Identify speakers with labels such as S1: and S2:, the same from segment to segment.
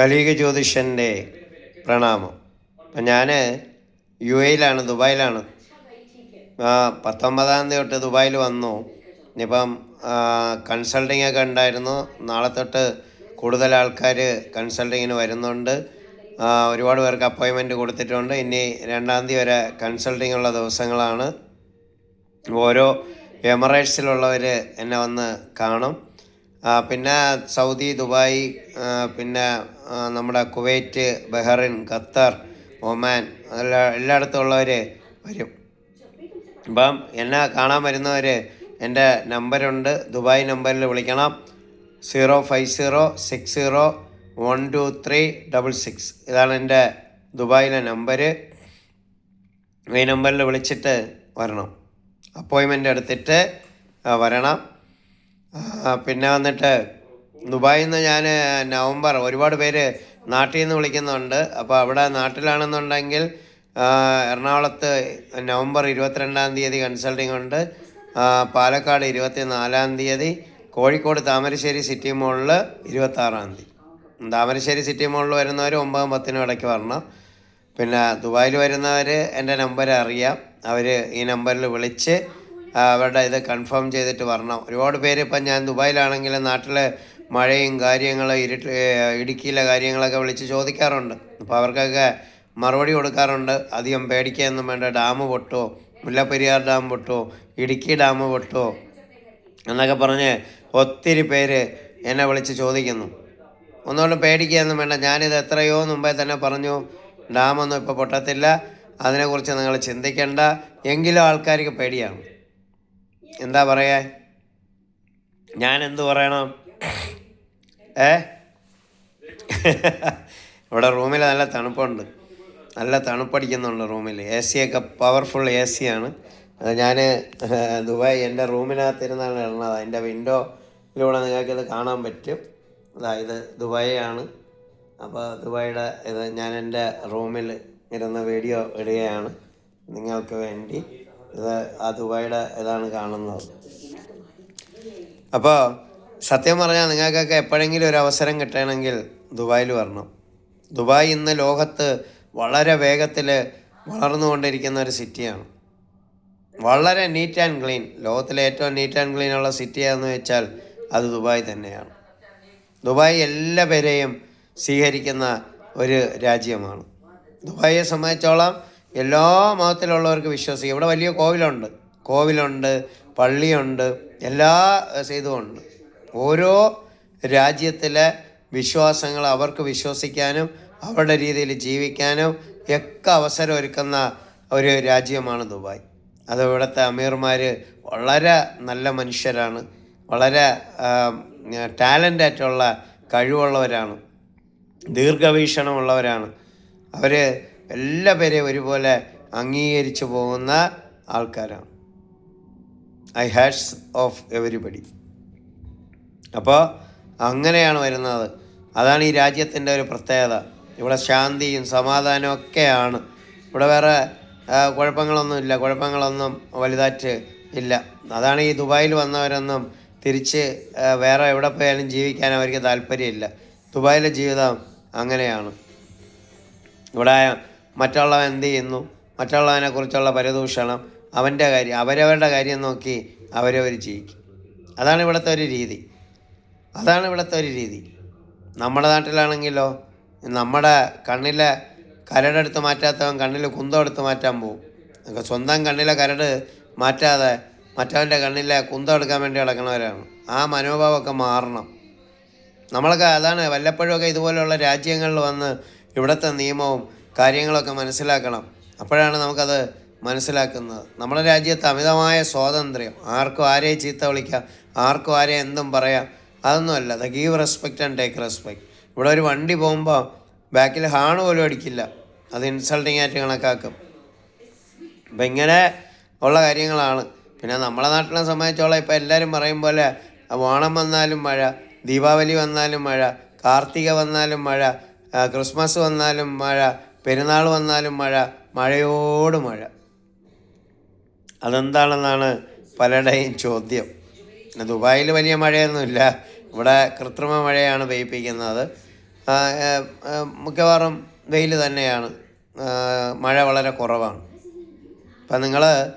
S1: കലീക ജ്യോതിഷന്റെ പ്രണാമം. അപ്പം ഞാൻ യു എയിലാണ് ദുബായിലാണ്. ആ, പത്തൊമ്പതാം തീയതി തൊട്ട് ദുബായിൽ വന്നു. ഇനിയിപ്പം കൺസൾട്ടിംഗ് ഒക്കെ ഉണ്ടായിരുന്നു. നാളെ തൊട്ട് കൂടുതൽ ആൾക്കാർ കൺസൾട്ടിങ്ങിന് വരുന്നുണ്ട്. ഒരുപാട് പേർക്ക് അപ്പോയിൻമെന്റ് കൊടുത്തിട്ടുണ്ട്. ഇനി രണ്ടാം തീയതി വരെ കൺസൾട്ടിംഗ് ഉള്ള ദിവസങ്ങളാണ്. ഓരോ എമറേറ്റ്സിലുള്ളവർ എന്നെ വന്ന് കാണും. പിന്നെ സൗദി ദുബായ് പിന്നെ നമ്മുടെ കുവൈറ്റ് ബഹ്റിൻ ഖത്തർ ഒമാൻ എല്ലാ എല്ലായിടത്തും ഉള്ളവർ വരും. അപ്പം എന്നെ കാണാൻ വരുന്നവർ എന്റെ നമ്പരുണ്ട്. ദുബായ് നമ്പറിൽ വിളിക്കണം. Zero five zero six zero one two three double six. ഇതാണ് എന്റെ ദുബായിലെ നമ്പർ ഈ നമ്പറിൽ വിളിച്ചിട്ട് വരണം. അപ്പോയിൻമെന്റ് എടുത്തിട്ട് വരണം. പിന്നെ വന്നിട്ട് ദുബായിൽ നിന്ന് ഞാൻ നവംബർ ഒരുപാട് പേര് നാട്ടിൽ നിന്ന് വിളിക്കുന്നുണ്ട്. അപ്പോൾ അവിടെ നാട്ടിലാണെന്നുണ്ടെങ്കിൽ എറണാകുളത്ത് നവംബർ ഇരുപത്തിരണ്ടാം തീയതി കൺസൾട്ടിംഗ് ഉണ്ട്. പാലക്കാട് ഇരുപത്തി നാലാം തീയതി കോഴിക്കോട് താമരശ്ശേരി സിറ്റി മോളിൽ ഇരുപത്താറാം തീയതി. താമരശ്ശേരി സിറ്റി മോളിൽ വരുന്നവർ ഒമ്പതും പത്തിനും ഇടയ്ക്ക് വരണം. പിന്നെ ദുബായിൽ വരുന്നവർ എന്റെ നമ്പർ അറിയാം. അവർ ഈ നമ്പറിൽ വിളിച്ച് അവരുടെ ഇത് കൺഫേം ചെയ്തിട്ട് വരണം. ഒരുപാട് പേര് ഇപ്പം ഞാൻ ദുബായിലാണെങ്കിലും നാട്ടിൽ മഴയും കാര്യങ്ങൾ ഇരുട്ട് ഇടുക്കിയിലെ കാര്യങ്ങളൊക്കെ വിളിച്ച് ചോദിക്കാറുണ്ട്. അപ്പോൾ അവർക്കൊക്കെ മറുപടി കൊടുക്കാറുണ്ട്. അധികം പേടിക്കുകയൊന്നും വേണ്ട. ഡാം പൊട്ടോ മുല്ലപ്പെരിയാർ ഡാം പൊട്ടോ ഇടുക്കി ഡാം പൊട്ടോ എന്നൊക്കെ പറഞ്ഞ് ഒത്തിരി പേര് എന്നെ വിളിച്ച് ചോദിക്കുന്നു. ഒന്നുകൊണ്ട് പേടിക്കുകയൊന്നും വേണ്ട. ഞാനിത് എത്രയോ മുമ്പേ തന്നെ പറഞ്ഞു. ഡാമൊന്നും ഇപ്പോൾ പൊട്ടത്തില്ല. അതിനെക്കുറിച്ച് നിങ്ങൾ ചിന്തിക്കേണ്ട. എങ്കിലും ആൾക്കാർക്ക് പേടിയാണ്. എന്താ പറയാ? ഞാൻ എന്തു പറയണം? ഏ? ഇവിടെ റൂമിൽ നല്ല തണുപ്പുണ്ട്. നല്ല തണുപ്പടിക്കുന്നുണ്ട് റൂമിൽ എ സി ഒക്കെ പവർഫുൾ എ സി ആണ് അത് ഞാൻ ദുബായ് എന്റെ റൂമിനകത്തിരുന്നാണ് ഇടുന്നത് അതിന്റെ വിൻഡോയിലൂടെ നിങ്ങൾക്കിത് കാണാൻ പറ്റും. അതായത് ദുബായ് ആണ് അപ്പോൾ ദുബായിയുടെ ഇത് ഞാൻ എന്റെ റൂമിൽ ഇരുന്ന് വീഡിയോ ഇടുകയാണ്. നിങ്ങൾക്ക് വേണ്ടി. ഇത് ആ ദുബായിയുടെ ഇതാണ് കാണുന്നത്. അപ്പോൾ സത്യം പറഞ്ഞാൽ നിങ്ങൾക്കൊക്കെ എപ്പോഴെങ്കിലും ഒരു അവസരം കിട്ടണമെങ്കിൽ ദുബായിൽ വരണം. ദുബായ് ഇന്ന് ലോകത്ത് വളരെ വേഗത്തിൽ വളർന്നുകൊണ്ടിരിക്കുന്ന ഒരു സിറ്റിയാണ്. വളരെ നീറ്റ് ആൻഡ് ക്ലീൻ ലോകത്തിലെ ഏറ്റവും നീറ്റ് ആൻഡ് ക്ലീൻ ഉള്ള സിറ്റി എന്ന് വെച്ചാൽ അത് ദുബായ് തന്നെയാണ്. ദുബായ് എല്ലാ പേരെയും സ്വീകരിക്കുന്ന ഒരു രാജ്യമാണ്. ദുബായിയെ സംബന്ധിച്ചോളം എല്ലാ മതത്തിലുള്ളവർക്ക് വിശ്വസിക്കും. ഇവിടെ വലിയ കോവിലുണ്ട്. കോവിലുണ്ട് പള്ളിയുണ്ട് എല്ലാ ഇതുമുണ്ട്. ഓരോ രാജ്യത്തിലെ വിശ്വാസങ്ങൾ അവർക്ക് വിശ്വസിക്കാനും അവരുടെ രീതിയിൽ ജീവിക്കാനും ഒക്കെ അവസരം ഒരുക്കുന്ന ഒരു രാജ്യമാണ് ദുബായ്. അത് ഇവിടുത്തെ അമീർമാർ വളരെ നല്ല മനുഷ്യരാണ്. വളരെ ടാലന്റ് ആയിട്ടുള്ള കഴിവുള്ളവരാണ്. ദീർഘവീക്ഷണമുള്ളവരാണ്. അവർ എല്ലാ പേരെയും ഒരുപോലെ അംഗീകരിച്ചു പോകുന്ന ആൾക്കാരാണ്. ഐ ഹാഡ്സ് ഓഫ് എവരിബഡി അപ്പോൾ അങ്ങനെയാണ് വരുന്നത്. അതാണ് ഈ രാജ്യത്തിന്റെ ഒരു പ്രത്യേകത. ഇവിടെ ശാന്തിയും സമാധാനവും ഒക്കെയാണ്. ഇവിടെ വേറെ കുഴപ്പങ്ങളൊന്നും കുഴപ്പങ്ങളൊന്നുമില്ല കുഴപ്പങ്ങളൊന്നും വലുതായിട്ട് ഇല്ല. അതാണ് ഈ ദുബായിൽ വന്നവരൊന്നും തിരിച്ച് വേറെ എവിടെ പോയാലും ജീവിക്കാൻ അവർക്ക് താല്പര്യമില്ല. ദുബായിലെ ജീവിതം അങ്ങനെയാണ്. ഇവിടെ മറ്റുള്ളവൻ എന്ത് ചെയ്യുന്നു? മറ്റുള്ളവനെക്കുറിച്ചുള്ള പരദൂഷണം അവന്റെ കാര്യം അവരവരുടെ കാര്യം നോക്കി അവരവർ ജീവിക്കും. അതാണ് ഇവിടുത്തെ ഒരു രീതി. അതാണ് ഇവിടുത്തെ ഒരു രീതി. നമ്മുടെ നാട്ടിലാണെങ്കിലോ നമ്മുടെ കണ്ണിലെ കരടെടുത്ത് മാറ്റാത്തവൻ കണ്ണിൽ കുന്തം എടുത്ത് മാറ്റാൻ പോകും നമുക്ക് സ്വന്തം കണ്ണിലെ കരട് മാറ്റാതെ മറ്റവന്റെ കണ്ണിലെ കുന്തം എടുക്കാൻ വേണ്ടി നടക്കുന്നവരാണ്. ആ മനോഭാവമൊക്കെ മാറണം. നമ്മളൊക്കെ അതാണ് വല്ലപ്പോഴുമൊക്കെ ഇതുപോലെയുള്ള രാജ്യങ്ങളിൽ വന്ന് ഇവിടുത്തെ നിയമവും കാര്യങ്ങളൊക്കെ മനസ്സിലാക്കണം. അപ്പോഴാണ് നമുക്കത് മനസ്സിലാക്കുന്നത്. നമ്മുടെ രാജ്യത്ത് അമിതമായ സ്വാതന്ത്ര്യം. ആർക്കും ആരെ ചീത്ത വിളിക്കാം? ആർക്കും ആരെ എന്തും പറയാം? അതൊന്നുമല്ല the give respect and take respect ഇവിടെ ഒരു വണ്ടി പോകുമ്പോൾ ബാക്കിൽ ഹാണ് പോലും അടിക്കില്ല. അത് ഇൻസൾട്ടിങ് ആയിട്ട് കണക്കാക്കും. അപ്പം ഇങ്ങനെ ഉള്ള കാര്യങ്ങളാണ്. പിന്നെ നമ്മളെ നാട്ടിലെ സംബന്ധിച്ചോളം ഇപ്പം എല്ലാവരും പറയും പോലെ ഓണം വന്നാലും മഴ ദീപാവലി വന്നാലും മഴ കാർത്തിക വന്നാലും മഴ ക്രിസ്മസ് വന്നാലും മഴ പെരുന്നാൾ വന്നാലും മഴ മഴയോട് മഴ. അതെന്താണെന്നാണ് പലരുടെയും ചോദ്യം. ദുബായിൽ വലിയ മഴയൊന്നുമില്ല. ഇവിടെ കൃത്രിമ മഴയാണ് പെയ്യിപ്പിക്കുന്നത്. മിക്കവാറും വെയിൽ തന്നെയാണ്. മഴ വളരെ കുറവാണ്. അപ്പം നിങ്ങൾ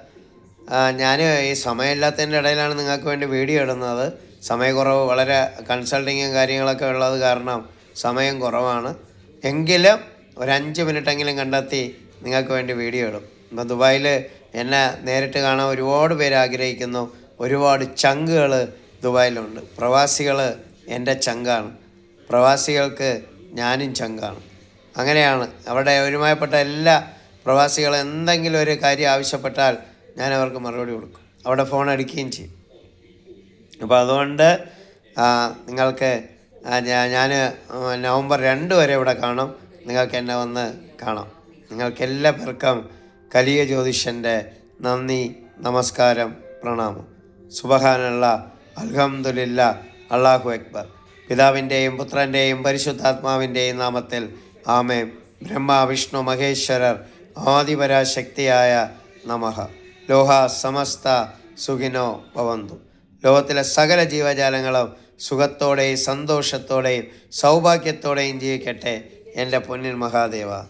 S1: ഞാൻ ഈ സമയമില്ലാത്തതിന്റെ ഇടയിലാണ് നിങ്ങൾക്ക് വേണ്ടി വീഡിയോ ഇടുന്നത്. സമയക്കുറവ് വളരെ കൺസൾട്ടിങ്ങും കാര്യങ്ങളൊക്കെ ഉള്ളത് കാരണം സമയം കുറവാണ്. എങ്കിലും ഒരു അഞ്ച് മിനിറ്റെങ്കിലും കണ്ടെത്തി നിങ്ങൾക്ക് വേണ്ടി വീഡിയോ ഇടും. ഇപ്പം ദുബായിൽ എന്നെ നേരിട്ട് കാണാൻ ഒരുപാട് പേര് ആഗ്രഹിക്കുന്നു. ഒരുപാട് ചങ്കുകൾ ദുബായിലുണ്ട്. പ്രവാസികൾ എന്റെ ചങ്കാണ്. പ്രവാസികൾക്ക് ഞാനും ചങ്കാണ്. അങ്ങനെയാണ് അവിടെ ഒരുമായപ്പെട്ട എല്ലാ പ്രവാസികൾ എന്തെങ്കിലും ഒരു കാര്യം ആവശ്യപ്പെട്ടാൽ ഞാൻ അവർക്ക് മറുപടി കൊടുക്കും. അവിടെ ഫോൺ അടിക്കുകയും ചെയ്യും. അപ്പോൾ അതുകൊണ്ട് നിങ്ങൾക്ക് ഞാൻ നവംബർ രണ്ട് വരെ ഇവിടെ കാണും. നിങ്ങൾക്ക് എന്നെ വന്ന് കാണാം. നിങ്ങൾക്ക് എല്ലാ പേർക്കും കലിയ ജ്യോതിഷന്റെ നന്ദി നമസ്കാരം പ്രണാമം. സുബഹാനുള്ള അൽഹംദുലില്ല അള്ളാഹു അക്ബർ. പിതാവിന്റെയും പുത്രന്റെയും പരിശുദ്ധാത്മാവിന്റെയും നാമത്തിൽ ആമേ ബ്രഹ്മ വിഷ്ണു മഹേശ്വരർ ആദിപരാശക്തിയായ നമഹ ലോഹ സമസ്ത സുഖിനോ ഭവന്തു. ലോകത്തിലെ സകല ജീവജാലങ്ങളും സുഖത്തോടെയും സന്തോഷത്തോടെയും സൗഭാഗ്യത്തോടെയും ജീവിക്കട്ടെ en la poner Mahadeva.